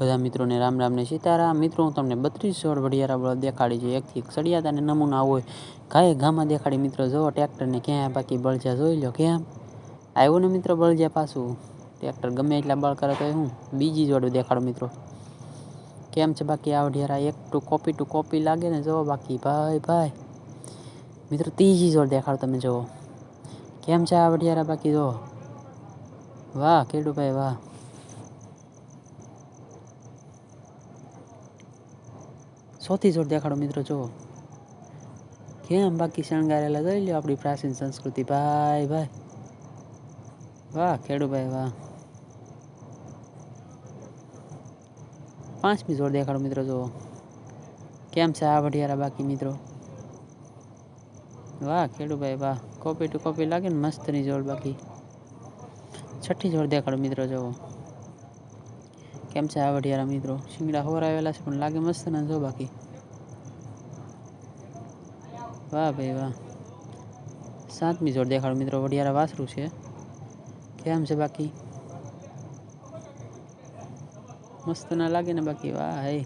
બધા મિત્રોને રામ રામ ને સીતારામ મિત્રો હું તમને 32 જોડ બઢિયારા બળ દેખાડી જો એક થી એક સળિયાતા ને નમૂના હોય કાયા ગામા દેખાડી મિત્રો જો ટ્રેક્ટર ને ક્યાં બાકી બળજા જોઈ લો કેમ આયું ને મિત્રો બળજા પાછું ટ્રેક્ટર ગમે એટલા બળ કરે તો હું બીજી જોડ બતાડું મિત્રો કેમ છે બાકી આ વઢિયારા એક ટુ કોપી ટુ કોપી લાગે ને જો બાકી ભાઈ ભાઈ મિત્રો તીજી જોડ દેખાડું તમને જો કેમ છે આ વઢિયારા બાકી જો વાહ કેડુ ભાઈ વાહ सतीजोर देखाड़ो मित्र जो क्या हम बाकी शणगारे जी लो अपनी प्राचीन संस्कृति भाई भाई वाह खेड़ू भाई वाह पांचमी जोर देखाड़ो मित्र जो केम से आ बढ़िया बाकी मित्रों वाह खेड़ू भाई वाह कॉपी टू कॉपी लगे मस्त नहीं जोर बाकी छठी जोर देखाड़ो मित्रों जो કેમ છે વઢિયારા મિત્રો શિંગડા હોર આવેલા છે પણ લાગે મસ્ત ના જો બાકી વાહ બે વા સાતમી જોર દેખાડો મિત્રો વઢિયારા વાસરૂ છે કેમ છે બાકી મસ્ત ના લાગે ને બાકી વાહ હે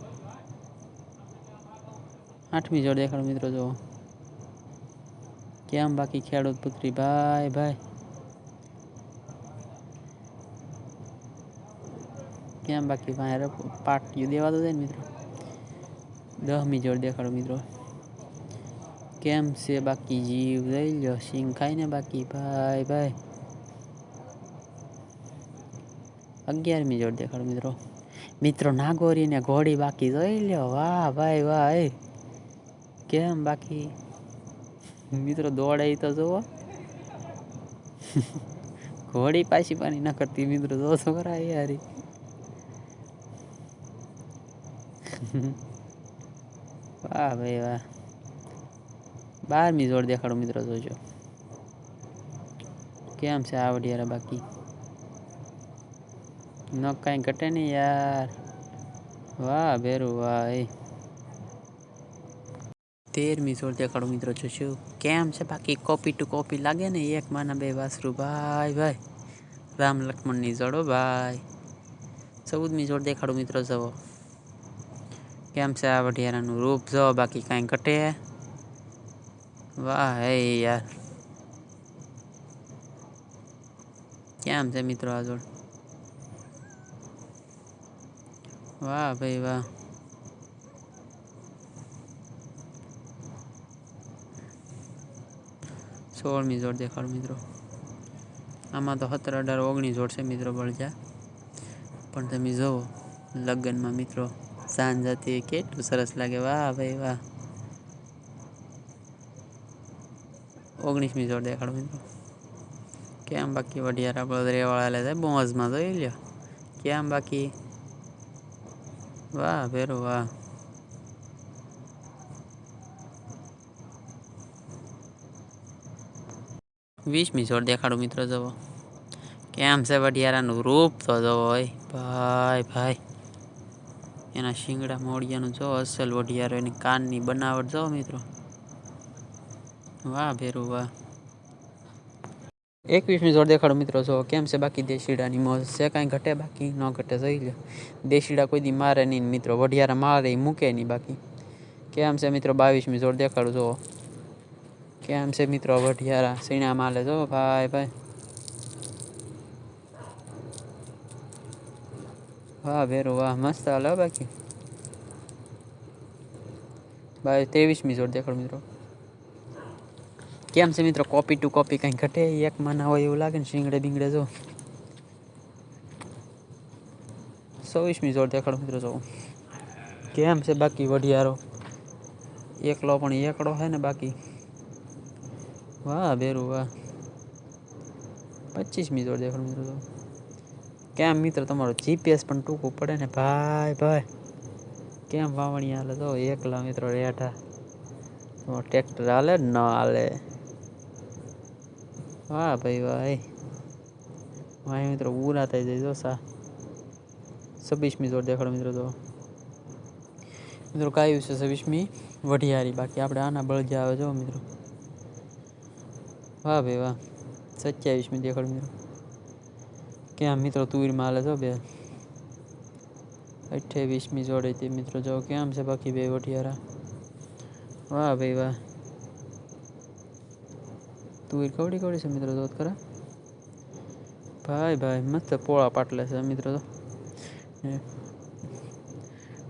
આઠમી જોર દેખાડો મિત્રો જો કેમ બાકી ખેડોત પુતરી બાય બાય क्या बाकी पाए पार्ट जो देवा तो दें मित्रों दह मिजोर देखो मित्रों केम से बाकी जीव रही लो सिंह खाई ने बाकी बाय बाय अग्यार मिजोर देखो मित्रों मित्रों नागोरी ने घोड़ी बाकी रही लो वाह भाई वाह केम बाकी मित्रों दौड़े ही तो जो घोड़ी पासी पानी ना करती मित्रों दो सौ करा यारी વાહ ભાઈ વાહ બારમી જોડ દેખાડો મિત્રો જોજો કેમ છે આ આવડિયારે બાકી ન કાંઈ ઘટે નહીં યાર વાહ ભેરું ભાઈ તેરમી જોડ દેખાડો મિત્રો જોજો કેમ છે બાકી કોપી ટુ કોપી લાગે ને એક માના બે વાસરુ ભાઈ ભાઈ રામ લક્ષ્મણની જોડો ભાઈ ચૌદમી જોડ દેખાડો મિત્રો જવો केम से बढ़िया रूप जो बाकी कहीं कटे है वाह है यार केम से मित्र आज वाह भाई वाह सोल जोड़ देख मित्रों आम तो सत्तर अठार ओगनीस जोड़ से मित्रों बढ़ जाए पर तभी जो लग्न में मित्रों સાંજ હતી કેટલું સરસ લાગે વાહ ભાઈ વાહ ઓગણીસમી જોડ દેખાડું મિત્રો કેમ બાકી વઢિયાર આપણે રેવાળા લે છે બોઝમાં જોઈ લ્યો કેમ બાકી વાહ ભેરો વાહ વીસમી જોડ દેખાડું મિત્રો જવો કેમ છે વઢિયારાનું રૂપ તો જવો હોય ભાઈ ભાઈ એના શિંગડા મોઢિયાનો જો અસલ વઢિયારો એની કાનની બનાવટ જો મિત્રો વાહ ભેરુ વા 21 મે જોર દેખાડો મિત્રો જો કેમ છે બાકી દેશીડાની મોસ સે કાઈ ઘટે બાકી નો ઘટે જઈ લ્યો દેશીડા કોઈ દી મારે ની મિત્રો વઢિયારો મારે મૂકે ની બાકી કેમ છે મિત્રો 22 મે જોર દેખાડો જો કેમ છે મિત્રો વઢિયારો સિના માલે જો બાય બાય वाह भेर वाह मस्त अल बाकी भाई तेवीस मिजोर देख मित्रों केम मित्रों कॉपी टू कॉपी कहीं घटे एक मन हो लगे शिंगड़े बिंगड़े जो सौवीस मिजोर देख मित्रों जो केम से बाकी वढ़ियारो एक एकड़ो है ने बाकी वाह भेरू वाह पच्चीस मिजोर देख मित्रों કે મિત્રો તમારો જીપીએસ પણ ટૂકો પડે ને ભાઈ ભાઈ કેમ વાવણી આલે જો એકલા મિત્રો રેઠા નો ટ્રેક્ટર આલે ન આલે વાહ ભાઈ વાહ વાહ મિત્રો ઊલા થઈ જાય જો સા 26મી જો દેખડો મિત્રો જો મિત્રો કાય છે 26મી વઢિયારી બાકી આપણે આના બળજા આવે જો મિત્રો વાહ ભઈ વાહ 27મી દેખડો મિત્રો ક્યાં મિત્રો તુવીરમાં હાલે જો બે અઠ્યાવીસમી જોડે તે મિત્રો જો કેમ છે બાકી બે વટિયારા વાહ ભાઈ વાહ તુવીર કવડી કવડી છે મિત્રો જોત ખરા ભાઈ ભાઈ મસ્ત પોળા પાટલે છે મિત્રો તો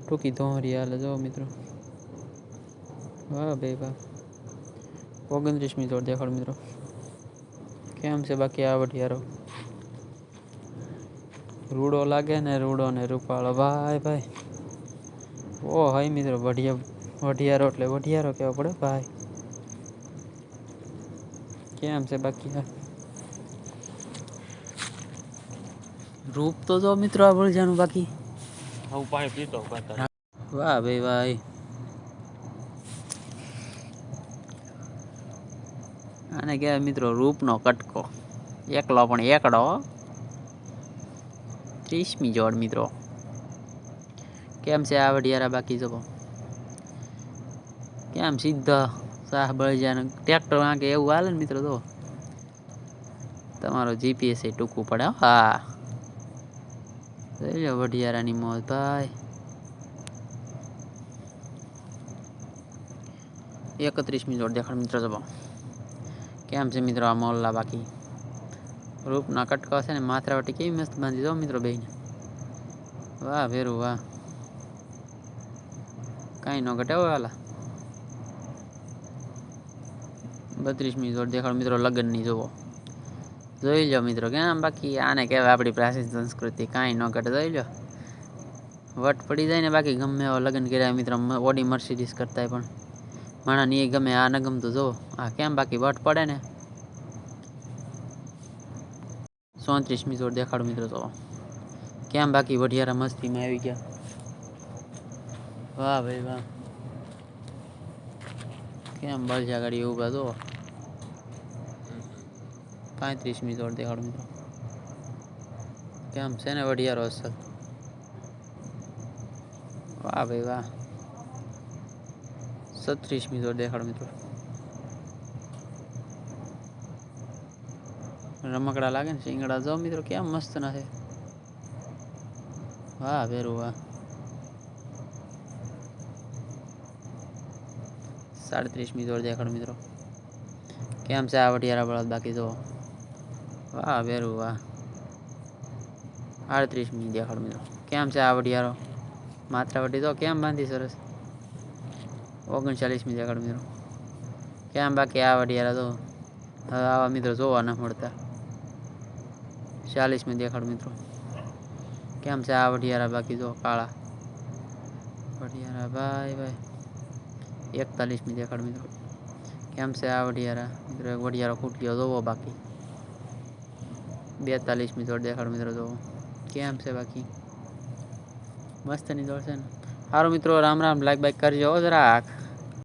ટૂંકી ધોહરી હાલે જો મિત્રો વાહ ભાઈ વાહ ઓગણત્રીસમી જોડ દેખાડ મિત્રો કેમ છે બાકી આ વટિયારો રૂડો લાગે ને રૂડો ને રૂપાળો ભાઈ ભાઈ ઓ હાય મિત્રો વઢિયા વઢિયારો એટલે વઢિયારો કહેવો પડે ભાઈ કેમ છે બાકી રૂપ તો જો મિત્રો આ ભળજાનું બાકી હું પાણી પીતો વાહ ભાઈ ભાઈ આને કહેવાય મિત્રો રૂપનો કટકો એકલો પણ એકડો ત્રીસમી જોડ મિત્રો કેમ છે આ વઢિયારા બાકી જવો કેમ સીધા સાહ બળજાને ટ્રેક્ટર વાંકે એવું હાલે ને મિત્રો તો તમારો જીપીએસ એ ટૂંકું પડે હા જોઈ લો વઢિયારાની મોજ ભાઈ એકત્રીસમી જોડ દેખાડ મિત્રો જવા કેમ છે મિત્રો આ મોલ્લા બાકી रूप नाकट का है ने मात्र वटी के मस्त बांध दी जो मित्रों बेने वाह भेरू वाह काई न कटे हो वाला 33 मी जोर देखार मित्रों लगन नी जो वो જોઈ લો मित्रों કેમ બાકી આને કહેવા આપડી પ્રાચીન સંસ્કૃતિ કાઈ નો કટ જોઈ લો વટ પડી જાય ને બાકી ગમેવો લગન કરે મિત્રો ઓડી મર્સીડિસ કરતા પણ માણા ની ગમે આ નગમ તો જો આ કેમ બાકી વટ પડે ને સોત્રીસમી જોડ દેખાડું મિત્રો તો કેમ બાકી વઢિયારા મસ્તીમાં આવી ગયા વાહ ભાઈ વાહ કેમ બળજા ગાડી ઊભા તો પાંત્રીસમી જોડ દેખાડું મિત્રો કેમ છે ને વઢિયારો અસર વાહ ભાઈ વાહ સત્રીસમી જોડ દેખાડું મિત્રો रमकड़ा लगे शिंगड़ा जाओ मित्र क्या मस्त ना है वाह फिर वाह साढ़े त्रीस मीटर देखो मित्रों कैम से आवटियारा बड़ा बाकी जो वाह फिर वाह अड़तीस मी देखो मित्रों कैम से आवटियारो मात्रा वटी दो कैम बांधी सरस ओगन चालीस मी देखो मित्रों क्या बाकी आवटियारा जो हाँ मित्र जो आना पड़ता चालीस में देख मित्रों केम से आ बढ़िया रहा बाकी जो काला बढ़िया रहा भाई भाई एकतालीस में देख मित्रों केम से आ बढ़िया रहा मित्र एक बढ़िया रहा खूट गया जो बाकी बेतालीस में दौड़ देख मित्रों जो केम से बाकी मस्त नहीं दौड़ से ना हारो मित्रों राम राम लाइक बाइक करजो जरा